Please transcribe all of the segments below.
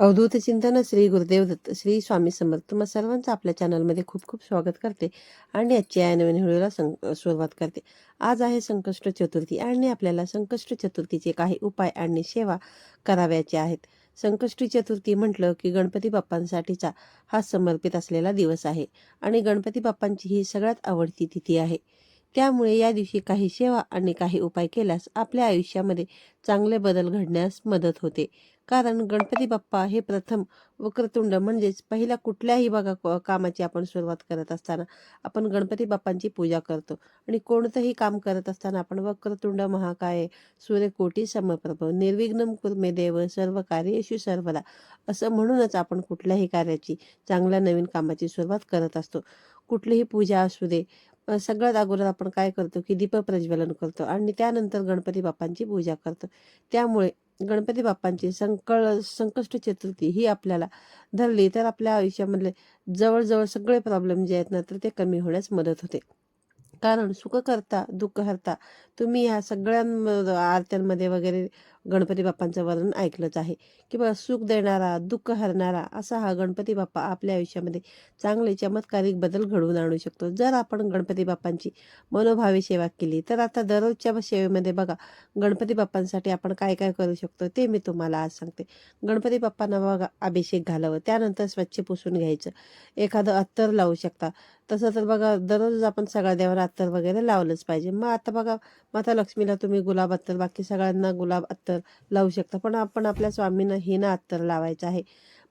अवधूत चिंतन श्री गुरुदेव दत्त श्री स्वामी समर्थ तुम्हा सर्वांचं आपल्या चॅनलमध्ये खूप खूप स्वागत करते आणि आजच्या या नवीन व्हिडिओला सं सुरुवात करते. आज आहे संकष्ट चतुर्थी आणि आपल्याला संकष्ट चतुर्थीचे काही उपाय आणि सेवा कराव्याचे आहेत. संकष्टी चतुर्थी म्हटलं की गणपती बाप्पांसाठीचा हा समर्पित असलेला दिवस आहे आणि गणपती बाप्पांची ही सगळ्यात आवडती तिथी आहे. त्यामुळे या दिवशी काही सेवा आणि काही उपाय केल्यास आपल्या आयुष्यामध्ये चांगले बदल घडण्यास मदत होते. कारण गणपती बाप्पा हे प्रथम वक्रतुंड म्हणजेच पहिल्या कुठल्याही बघा कामाची आपण सुरुवात करत असताना आपण गणपती बाप्पांची पूजा करतो. आणि कोणतंही काम करत असताना आपण वक्रतुंड महाकाय सूर्यकोटी समप्रभ निर्विघ्नम कुर्मे देव सर्व कार्येषु सर्वदा असं म्हणूनच आपण कुठल्याही कार्याची चांगल्या नवीन कामाची सुरुवात करत असतो. कुठलीही पूजा असू दे सगळ्यात अगोदर आपण काय करतो की दीप प्रज्वलन करतो आणि त्यानंतर गणपती बाप्पांची पूजा करतो. त्यामुळे गणपती बाप्पांची संकळ संकष्ट चतुर्थी ही आपल्याला धरली तर आपल्या आयुष्यामधले जवळजवळ सगळे प्रॉब्लेम जे आहेत ना तर ते कमी होण्यास मदत होते. कारण सुख करता दुःख हरता तुम्ही ह्या सगळ्या आरत्यांमध्ये वगैरे गणपती बाप्पांचं वर्णन ऐकलंच आहे. की बघा सुख देणारा दुःख हरणारा असा हा गणपती बाप्पा आपल्या आयुष्यामध्ये चांगले चमत्कारिक बदल घडवून आणू शकतो. जर आपण गणपती बाप्पांची मनोभावी सेवा केली तर आता दररोजच्या सेवेमध्ये बघा गणपती बाप्पांसाठी आपण काय काय करू शकतो ते मी तुम्हाला आज सांगते. गणपती बाप्पांना बघा अभिषेक घालावं त्यानंतर स्वच्छ पुसून घ्यायचं. एखादं अत्तर लावू शकता. तसं तर बघा दररोज आपण सगळ्या देवाला अत्तर वगैरे लावलंच पाहिजे. मग आता बघा माता लक्ष्मीला तुम्ही गुलाब अत्तर बाकी सगळ्यांना गुलाब अत्तर लावू शकता. पण आपण आपल्या स्वामींना हिना अत्तर लावायचं आहे.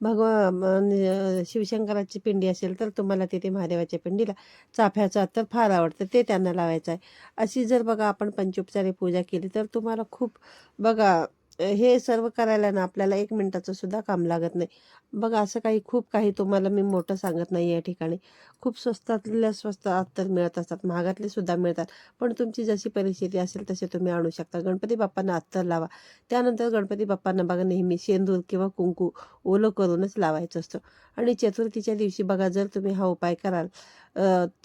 भगवा म्हणजे, शिवशंकराची पिंडी असेल तर तुम्हाला तिथे महादेवाच्या पिंडीला चाफ्याचं अत्तर फार आवडतं. ते त्यांना लावायचं आहे. अशी जर बघा आपण पंचोपचारी पूजा केली तर तुम्हाला खूप बघा हे सर्व करायला ना आपल्याला एक मिनिटाचं सुद्धा काम लागत नाही. बघा असं काही खूप काही तुम्हाला मी मोठं सांगत नाही या ठिकाणी. खूप स्वस्तातल्या स्वस्त अत्तर मिळत असतात महागातले सुद्धा मिळतात. पण तुमची जशी परिस्थिती असेल तसे तुम्ही आणू शकता. गणपती बाप्पांना अत्तर लावा. त्यानंतर गणपती बाप्पांना बघा नेहमी शेंदूर किंवा कुंकू ओलं करूनच लावायचं असतं. आणि चतुर्थीच्या दिवशी बघा जर तुम्ही हा उपाय कराल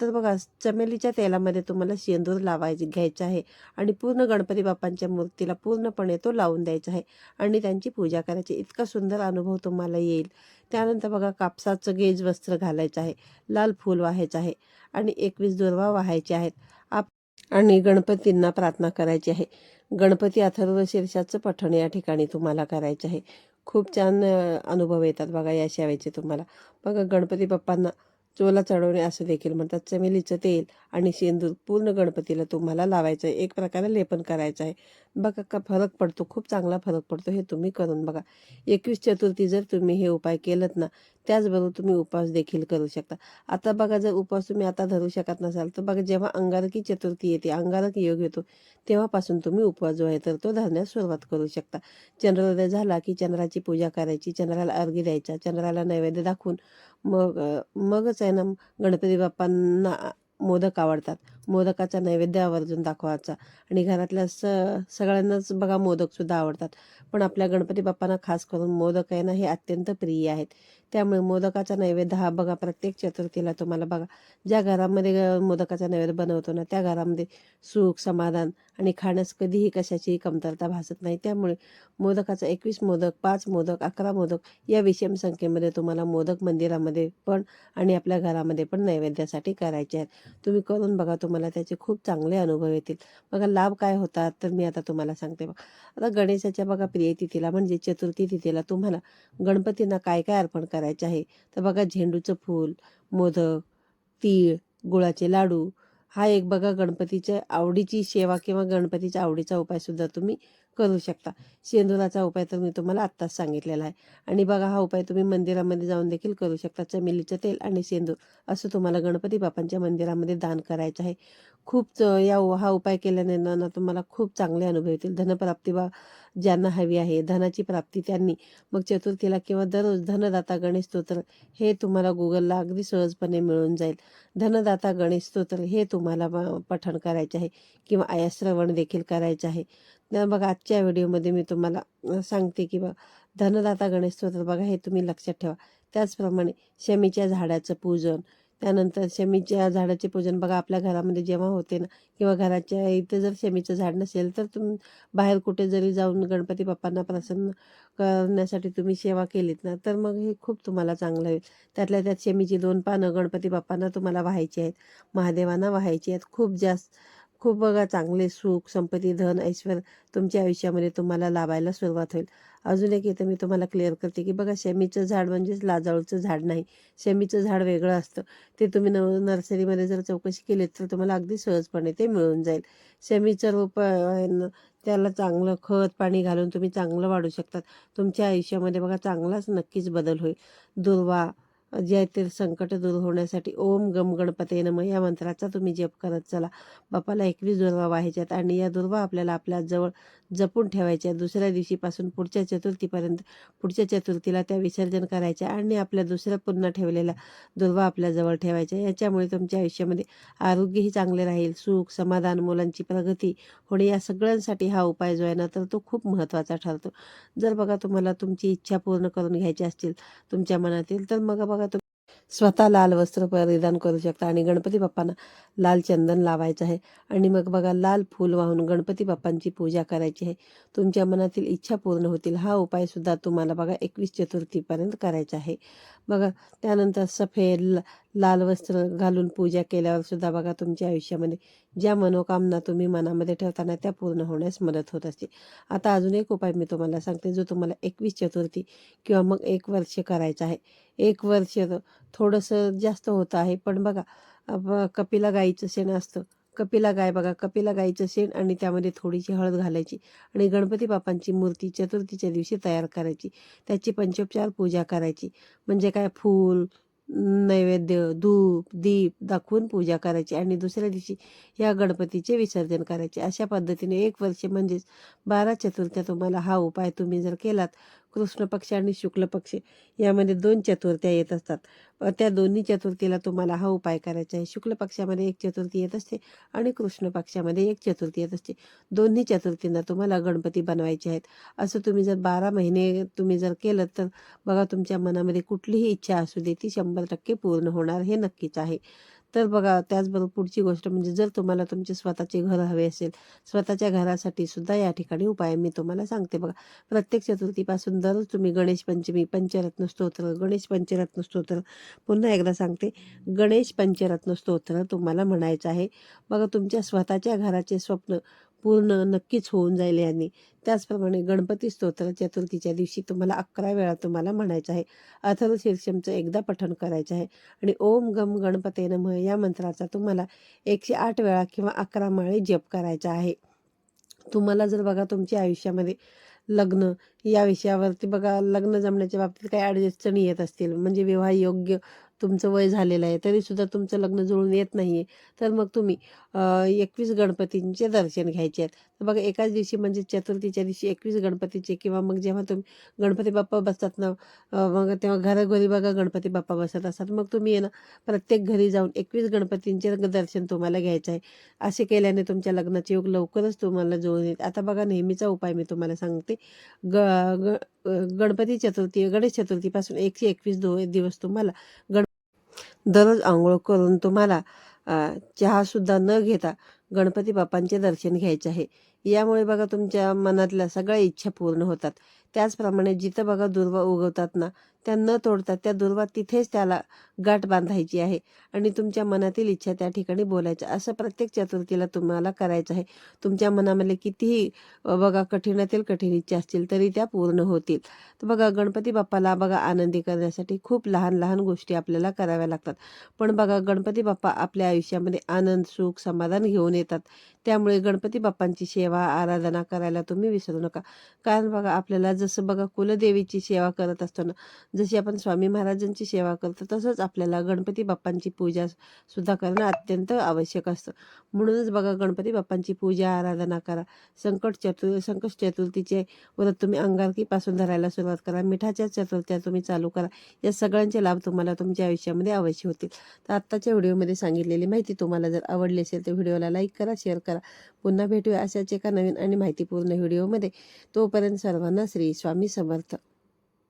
तर बघा चमेलीच्या तेलामध्ये तुम्हाला शेंदूर लावायचे घ्यायचं आहे. आणि पूर्ण गणपती बाप्पांच्या मूर्तीला पूर्णपणे तो लावून द्यायचा आहे. आणि त्यांची पूजा करायची. इतका सुंदर अनुभव तुम्हाला येईल. त्यानंतर बघा कापसाचं गेज वस्त्र घालायचं आहे लाल फूल व्हायचं आहे आणि एकवीस दुर्वा व्हायचे आहेत. आप आणि गणपतींना प्रार्थना करायची आहे. गणपती अथर्व शीर्षाचं पठण या ठिकाणी तुम्हाला करायचं आहे. खूप छान अनुभव येतात बघा या शेवायचे तुम्हाला. बघा गणपती बाप्पांना चोला चढवणे असं देखील म्हणतात. चमेलीचं तेल आणि शेंदूर पूर्ण गणपतीला तुम्हाला लावायचं आहे. एक प्रकारे लेपन करायचं आहे. बघा का फरक पडतो. खूप चांगला फरक पडतो. हे तुम्ही करून बघा. एकवीस चतुर्थी जर तुम्ही हे उपाय केलं ना त्याचबरोबर तुम्ही उपवास देखील करू शकता. आता बघा जर उपवास तुम्ही आता धरू शकत नसाल तर बघा जेव्हा अंगारकी चतुर्थी येते अंगारक योग येतो तेव्हापासून तुम्ही उपवास जो आहे तर तो धरण्यास सुरुवात करू शकता. चंद्रोदय झाला की चंद्राची पूजा करायची चंद्राला अर्घ्य द्यायचा चंद्राला नैवेद्य दाखवून मग मगच आहे ना गणपती बाप्पांना मोदक आवडतात. मोदकाचा नैवेद्य आवर्जून दाखवायचा. आणि घरातल्या स सगळ्यांनाच बघा मोदकसुद्धा आवडतात. पण आपल्या गणपती बाप्पांना खास करून मोदक आहे ना हे अत्यंत प्रिय आहेत. त्यामुळे मोदकाचा नैवेद्य हा बघा प्रत्येक चतुर्थीला तुम्हाला बघा. ज्या घरामध्ये मोदकाचा नैवेद्य बनवतो ना त्या घरामध्ये सुख समाधान आणि खाण्यास कधीही कशाचीही कमतरता भासत नाही. त्यामुळे मोदकाचा एकवीस मोदक पाच मोदक अकरा मोदक या विषम संख्येमध्ये तुम्हाला मोदक मंदिरामध्ये पण आणि आपल्या घरामध्ये पण नैवेद्यासाठी करायचे आहेत. तुम्ही करून बघा तुम्हाला त्याचे खूप चांगले अनुभव येतील. बघा लाभ काय होतात तर मी आता तुम्हाला सांगते बघा. आता गणेशाच्या बघा प्रिय तिथीला म्हणजे चतुर्थी तिथीला तुम्हाला गणपतींना काय काय अर्पण करायचे आहे? तर बघा झेंडूचं फूल मोदक तीळ गुळाचे लाडू हा एक बघा गणपतीच्या आवडीची सेवा किंवा गणपतीच्या आवडीचा उपायसुद्धा तुम्ही करू शकता. शेंदुराचा उपाय तर मी तुम्हाला आत्ताच सांगितलेला आहे. आणि बघा हा उपाय तुम्ही मंदिरामध्ये जाऊन देखील करू शकता. चमेलीचं तेल आणि शेंदूर असं तुम्हाला गणपती बाप्पांच्या मंदिरामध्ये दान करायचं आहे. खूप या हा उपाय केल्याने ना ना तुम्हाला खूप चांगले अनुभव येतील. धनप्राप्ती बा ज्यांना हवी आहे धनाची प्राप्ती त्यांनी. मग चतुर्थीला किंवा दररोज धनदाता गणेश स्तोत्र हे तुम्हाला गुगलला अगदी सहजपणे मिळून जाईल. धनदाता गणेश स्तोत्र हे तुम्हाला पठण करायचे आहे किंवा आयाश्रवण देखील करायचे आहे. तर बघा आजच्या व्हिडिओमध्ये मी तुम्हाला सांगते की बा धनदाता गणेश स्तोत्र बघा हे तुम्ही लक्षात ठेवा. त्याचप्रमाणे शमीच्या झाडाचं पूजन त्यानंतर शमीच्या झाडाचे पूजन बघा आपल्या घरामध्ये जेव्हा होते ना किंवा घराच्या इथे जर शमीचं झाड नसेल तर तुम्ही बाहेर कुठे जरी जाऊन गणपती बाप्पांना प्रसन्न करण्यासाठी तुम्ही सेवा केलीत ना तर मग हे खूप तुम्हाला चांगलं होईल. त्यातल्या त्यात शमीची दोन पानं गणपती बाप्पांना तुम्हाला व्हायची आहेत महादेवांना व्हायची आहेत खूप जास्त खूप बघा चांगले सुख संपत्ती धन ऐश्वर तुमच्या आयुष्यामध्ये तुम्हाला लाभायला सुरुवात होईल. अजून एक इथं मी तुम्हाला क्लिअर करते की बघा शमीचं झाड म्हणजेच लाजाळूचं झाड नाही. शमीचं झाड वेगळं असतं. ते तुम्ही न नर्सरीमध्ये जर चौकशी केलीत तर तुम्हाला अगदी सहजपणे ते मिळून जाईल. शमीचं रोप न, त्याला चांगलं खत पाणी घालून तुम्ही चांगलं वाढू शकतात. तुमच्या आयुष्यामध्ये बघा चांगलाच नक्कीच बदल होईल. दुर्वा जे संकट दूर होण्यासाठी ओम गम गणपते नम या मंत्राचा तुम्ही जप करत चला. बापाला एकवीस दुर्वा व्हायच्यात आणि या दुर्वा आपल्याला आपल्या जवळ जपून ठेवायच्या. दुसऱ्या दिवशीपासून पुढच्या चतुर्थीपर्यंत पुढच्या चतुर्थीला त्या विसर्जन करायच्या आणि आपल्या दुसऱ्या पुन्हा ठेवलेल्या दुर्वा आपल्याजवळ ठेवायच्या. याच्यामुळे तुमच्या आयुष्यामध्ये आरोग्यही चांगले राहील. सुख समाधान मुलांची प्रगती होणे या सगळ्यांसाठी हा उपाय जो आहे ना तर तो खूप महत्त्वाचा ठरतो. जर बघा तुम्हाला तुमची इच्छा पूर्ण करून घ्यायची असतील तुमच्या मनातील तर मग बघा स्वतः लाल वस्त्र परिधान करू शकता. आणि गणपती बाप्पांना लाल चंदन लावायचं आहे. आणि मग बघा लाल फूल वाहून गणपती बाप्पांची पूजा करायची आहे. तुमच्या मनातील इच्छा पूर्ण होतील. हा उपाय सुद्धा तुम्हाला बघा एकवीस चतुर्थीपर्यंत करायचा आहे. बघा त्यानंतर सफेद लाल वस्त्र घालून पूजा केल्यावर सुद्धा बघा तुमच्या आयुष्यामध्ये ज्या मनोकामना तुम्ही मनामध्ये ठेवताना त्या पूर्ण होण्यास मदत होत असते. आता अजून एक उपाय मी तुम्हाला सांगते जो तुम्हाला एकवीस चतुर्थी किंवा मग एक वर्ष करायचा आहे. एक वर्ष थोडंसं जास्त होतं आहे पण बघा कपिला गाईचं शेण असतं. कपिला गाय बघा कपिला गाईचं शेण आणि त्यामध्ये थोडीशी हळद घालायची आणि गणपती बाप्पांची मूर्ती चतुर्थीच्या दिवशी तयार करायची. त्याची पंचोपचार पूजा करायची. म्हणजे काय? फूल नैवेद्य धूप दीप दाखवून पूजा करायची आणि दुसऱ्या दिवशी या गणपतीचे विसर्जन करायचे. अशा पद्धतीने एक वर्ष म्हणजेच बारा चतुर्थ्या तुम्हाला हा उपाय तुम्ही जर केलात कृष्ण पक्ष आणि शुक्ल पक्ष यामध्ये दोन चतुर्थ्या येत असतात. त्या दोन्ही चतुर्थीला तुम्हाला हा उपाय करायचा आहे. शुक्ल पक्षामध्ये एक चतुर्थी येत असते आणि कृष्ण पक्षामध्ये एक चतुर्थी येत असते. दोन्ही चतुर्थींना तुम्हाला गणपती बनवायचे आहेत. असं तुम्ही जर बारा महिने तुम्ही जर केलं तर बघा तुमच्या मनामध्ये कुठलीही इच्छा असू दे ती शंभर टक्के पूर्ण होणार हे नक्कीच आहे. तर बघा त्याचबरोबर पुढची गोष्ट म्हणजे जर तुम्हाला तुमचे स्वतःचे घर हवे असेल स्वतःच्या घरासाठी सुद्धा या ठिकाणी उपाय मी तुम्हाला सांगते बघा. प्रत्येक चतुर्थीपासून दररोज तुम्ही गणेश पंचमी पंचरत्न स्तोत्र गणेश पंचरत्न स्तोत्र पुन्हा एकदा सांगते. गणेश पंचरत्न स्तोत्र तुम्हाला म्हणायचं आहे. बघा तुमच्या स्वतःच्या घराचे स्वप्न पूर्ण नक्कीच होऊन जाईल यांनी. त्याचप्रमाणे गणपती स्तोत्र चतुर्थीच्या दिवशी तुम्हाला अकरा वेळा तुम्हाला म्हणायचं आहे. अथर्व शीर्षमचं एकदा पठण करायचं आहे. आणि ओम गम गणपते नमः या मंत्राचा तुम्हाला एकशे आठ वेळा किंवा अकरा माळे जप करायचा आहे. तुम्हाला जर बघा तुमच्या आयुष्यामध्ये लग्न या विषयावरती बघा लग्न जमण्याच्या बाबतीत काही अडचणी येत असतील. म्हणजे विवाह योग्य तुमचं वय झालेलं आहे तरीसुद्धा तुमचं लग्न जुळून येत नाही आहे तर मग तुम्ही एकवीस गणपतींचे दर्शन घ्यायचे आहेत. तर बघा एकाच दिवशी म्हणजे चतुर्थीच्या दिवशी एकवीस गणपतीचे किंवा मग जेव्हा तुम्ही गणपती बाप्पा बसतात ना मग तेव्हा घरोघरी बघा गणपती बाप्पा बसत असतात. मग तुम्ही आहे ना प्रत्येक घरी जाऊन एकवीस गणपतींचे दर्शन तुम्हाला घ्यायचं आहे. असे केल्याने तुमच्या लग्नाचे योग लवकरच तुम्हाला जुळून येत आता बघा नेहमीचा उपाय मी तुम्हाला सांगते. ग ग गणपती चतुर्थी गणेश चतुर्थीपासून एकशे एकवीस दो दिवस तुम्हाला गण दररोज आंघोळ करून तुम्हाला चहासुद्धा न घेता गणपती बाप्पांचे दर्शन घ्यायचे आहे. यामुळे बघा तुमच्या मनातल्या सगळ्या इच्छा पूर्ण होतात. त्याचप्रमाणे जिथं बघा दुर्वा उगवतात ना त्या न तोडतात त्या दुर्वा तिथेच त्याला गाठ बांधायची आहे आणि तुमच्या मनातील इच्छा त्या ठिकाणी बोलायच्या. असं प्रत्येक चतुर्थीला तुम्हाला करायचं आहे. तुमच्या मनामध्ये कितीही बघा कठीणातील कठीण इच्छा असतील तरी त्या पूर्ण होतील. तर बघा गणपती बाप्पाला बघा आनंदी करण्यासाठी खूप लहान लहान गोष्टी आपल्याला कराव्या लागतात. पण बघा गणपती बाप्पा आपल्या आयुष्यामध्ये आनंद सुख समाधान घेऊन येतात. त्यामुळे गणपती बाप्पांची सेवा आराधना करायला तुम्ही विसरू नका. कारण बघा आपल्याला जसं बघा कुलदेवीची सेवा करत असताना जशी आपण स्वामी महाराजांची सेवा करतो तसंच आपल्याला गणपती बाप्पांची पूजा सुद्धा करणं अत्यंत आवश्यक असतं. म्हणूनच बघा गणपती बाप्पांची पूजा आराधना करा. संकट चतुर संकट चतुर्थीचे व्रत तुम्ही अंगारकीपासून धरायला सुरुवात करा. मिठाच्या चतुर्थ्या तुम्ही चालू करा. या सगळ्यांचे लाभ तुम्हाला तुमच्या आयुष्यामध्ये अवश्य होतील. तर आत्ताच्या व्हिडिओमध्ये सांगितलेली माहिती तुम्हाला जर आवडली असेल तर व्हिडिओला लाईक करा शेअर करा. पुन्हा भेटूया अशाच एका नवीन आणि माहितीपूर्ण व्हिडिओमध्ये. तोपर्यंत सर्वांना श्री स्वामी समर्थ.